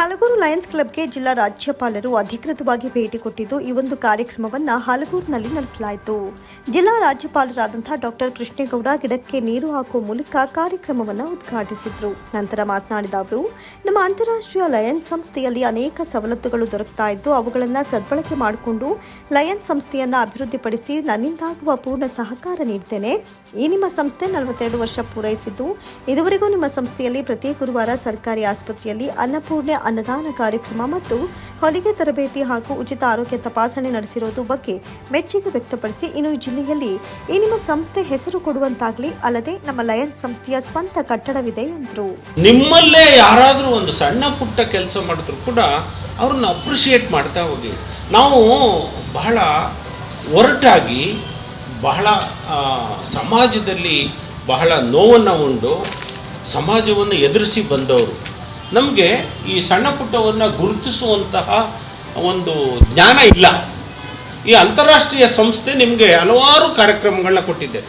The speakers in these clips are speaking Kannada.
ಹಲಗೂರು ಲಯನ್ಸ್ ಕ್ಲಬ್ಗೆ ಜಿಲ್ಲಾ ರಾಜ್ಯಪಾಲರು ಅಧಿಕೃತವಾಗಿ ಭೇಟಿ ಕೊಟ್ಟಿದ್ದು ಈ ಒಂದು ಕಾರ್ಯಕ್ರಮವನ್ನು ಹಲಗೂರಿನಲ್ಲಿ ನಡೆಸಲಾಯಿತು. ಜಿಲ್ಲಾ ರಾಜ್ಯಪಾಲರಾದಂಥ ಡಾಕ್ಟರ್ ಕೃಷ್ಣೇಗೌಡ ಗಿಡಕ್ಕೆ ನೀರು ಹಾಕುವ ಮೂಲಕ ಕಾರ್ಯಕ್ರಮವನ್ನು ಉದ್ಘಾಟಿಸಿದ್ರು. ನಂತರ ಮಾತನಾಡಿದ ಅವರು, ನಮ್ಮ ಅಂತಾರಾಷ್ಟ್ರೀಯ ಲಯನ್ಸ್ ಸಂಸ್ಥೆಯಲ್ಲಿ ಅನೇಕ ಸವಲತ್ತುಗಳು ದೊರಕ್ತಾ ಇದ್ದು ಅವುಗಳನ್ನು ಸದ್ಬಳಕೆ ಮಾಡಿಕೊಂಡು ಲಯನ್ಸ್ ಸಂಸ್ಥೆಯನ್ನು ಅಭಿವೃದ್ಧಿಪಡಿಸಿ ನನ್ನಿಂದಾಗುವ ಪೂರ್ಣ ಸಹಕಾರ ನೀಡ್ತೇನೆ. ಈ ನಿಮ್ಮ ಸಂಸ್ಥೆ ನಲವತ್ತೆರಡು ವರ್ಷ ಪೂರೈಸಿದ್ದು, ಇದುವರೆಗೂ ನಿಮ್ಮ ಸಂಸ್ಥೆಯಲ್ಲಿ ಪ್ರತಿ ಗುರುವಾರ ಸರ್ಕಾರಿ ಆಸ್ಪತ್ರೆಯಲ್ಲಿ ಅನ್ನಪೂರ್ಣೆ ಅನ್ನದಾನ ಕಾರ್ಯಕ್ರಮ ಮತ್ತು ಹೊಲಿಗೆ ತರಬೇತಿ ಹಾಗೂ ಉಚಿತ ಆರೋಗ್ಯ ತಪಾಸಣೆ ನಡೆಸಿರೋದು ಬಗ್ಗೆ ಮೆಚ್ಚುಗೆ ವ್ಯಕ್ತಪಡಿಸಿ ಇನ್ನು ಜಿಲ್ಲೆಯಲ್ಲಿ ಈ ನಿಮ್ಮ ಸಂಸ್ಥೆ ಹೆಸರು ಕೊಡುವಂತಾಗಲಿ ಅಲ್ಲದೆ ನಮ್ಮ ಲಯನ್ಸ್ ಸಂಸ್ಥೆಯ ಸ್ವಂತ ಕಟ್ಟಡವಿದೆ ಎಂದರು. ನಿಮ್ಮಲ್ಲೇ ಯಾರಾದರೂ ಒಂದು ಸಣ್ಣ ಪುಟ್ಟ ಕೆಲಸ ಮಾಡಿದ್ರು ಕೂಡ ಅವ್ರನ್ನ ಅಪ್ರಿಷಿಯೇಟ್ ಮಾಡ್ತಾ ಹೋಗಿ. ನಾವು ಬಹಳ ಒರಟಾಗಿ ಬಹಳ ಸಮಾಜದಲ್ಲಿ ಬಹಳ ನೋವನ್ನು ಉಂಡು, ಸಮಾಜವನ್ನು ಎದುರಿಸಿ ಬಂದವರು. ನಮಗೆ ಈ ಸಣ್ಣ ಪುಟ್ಟವನ್ನು ಗುರುತಿಸುವಂತಹ ಒಂದು ಜ್ಞಾನ ಇಲ್ಲ. ಈ ಅಂತಾರಾಷ್ಟ್ರೀಯ ಸಂಸ್ಥೆ ನಿಮಗೆ ಹಲವಾರು ಕಾರ್ಯಕ್ರಮಗಳನ್ನ ಕೊಟ್ಟಿದೆ.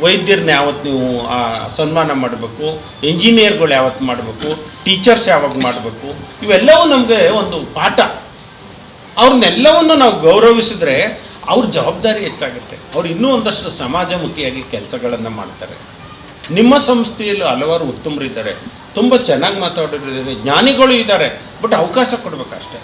ವೈದ್ಯರನ್ನ ಯಾವತ್ತು ನೀವು ಆ, ಸನ್ಮಾನ ಮಾಡಬೇಕು ಇಂಜಿನಿಯರ್ಗಳು ಯಾವತ್ತು ಮಾಡಬೇಕು ಟೀಚರ್ಸ್ ಯಾವಾಗ ಮಾಡಬೇಕು ಇವೆಲ್ಲವೂ ನಮಗೆ ಒಂದು ಪಾಠ. ಅವ್ರನ್ನೆಲ್ಲವನ್ನು ನಾವು ಗೌರವಿಸಿದ್ರೆ ಅವ್ರ ಜವಾಬ್ದಾರಿ ಹೆಚ್ಚಾಗುತ್ತೆ. ಅವ್ರು ಇನ್ನೂ ಒಂದಷ್ಟು ಸಮಾಜಮುಖಿಯಾಗಿ ಕೆಲಸಗಳನ್ನು ಮಾಡ್ತಾರೆ. ನಿಮ್ಮ ಸಂಸ್ಥೆಯಲ್ಲೂ ಹಲವಾರು ಉತ್ತಮರಿದ್ದಾರೆ. ತುಂಬ ಚೆನ್ನಾಗಿ ಮಾತಾಡೋರಿದ್ದಾರೆ ಜ್ಞಾನಿಗಳು ಇದ್ದಾರೆ. ಬಟ್ ಅವಕಾಶ ಕೊಡಬೇಕಷ್ಟೇ.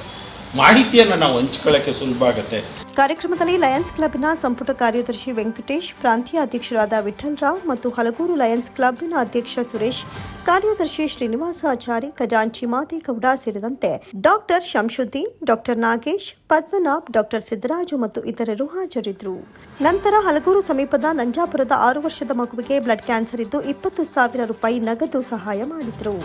ಮಾಹಿತಿಯನ್ನು ನಾವು ಹಂಚ್ಕೊಳ್ಳೋಕ್ಕೆ ಸುಲಭ ಆಗುತ್ತೆ. ಕಾರ್ಯಕ್ರಮದಲ್ಲಿ ಲಯನ್ಸ್ ಕ್ಲಬ್ನ ಸಂಪುಟ ಕಾರ್ಯದರ್ಶಿ ವೆಂಕಟೇಶ್, ಪ್ರಾಂತೀಯ ಅಧ್ಯಕ್ಷರಾದ ವಿಠಲ್ ರಾವ್ ಮತ್ತು ಹಲಗೂರು ಲಯನ್ಸ್ ಕ್ಲಬ್ನ ಅಧ್ಯಕ್ಷ ಸುರೇಶ್, ಕಾರ್ಯದರ್ಶಿ ಶ್ರೀನಿವಾಸಾಚಾರಿ ಖಜಾಂಚಿ ಮಾದೇಗೌಡ ಸೇರಿದಂತೆ doctor Shamsuddin, doctor Nagesh, Padmanabh, doctor Siddaraju ಮತ್ತು ಇತರರು ಹಾಜರಿದ್ದರು. ನಂತರ ಹಲಗೂರು ಸಮೀಪದ ನಂಜಾಪುರದ ಆರು ವರ್ಷದ ಮಗುವಿಗೆ ಬ್ಲಡ್ ಕ್ಯಾನ್ಸರ್ ಇದ್ದು ಇಪ್ಪತ್ತು ಸಾವಿರ ರೂಪಾಯಿ ನಗದು ಸಹಾಯ ಮಾಡಿದರು.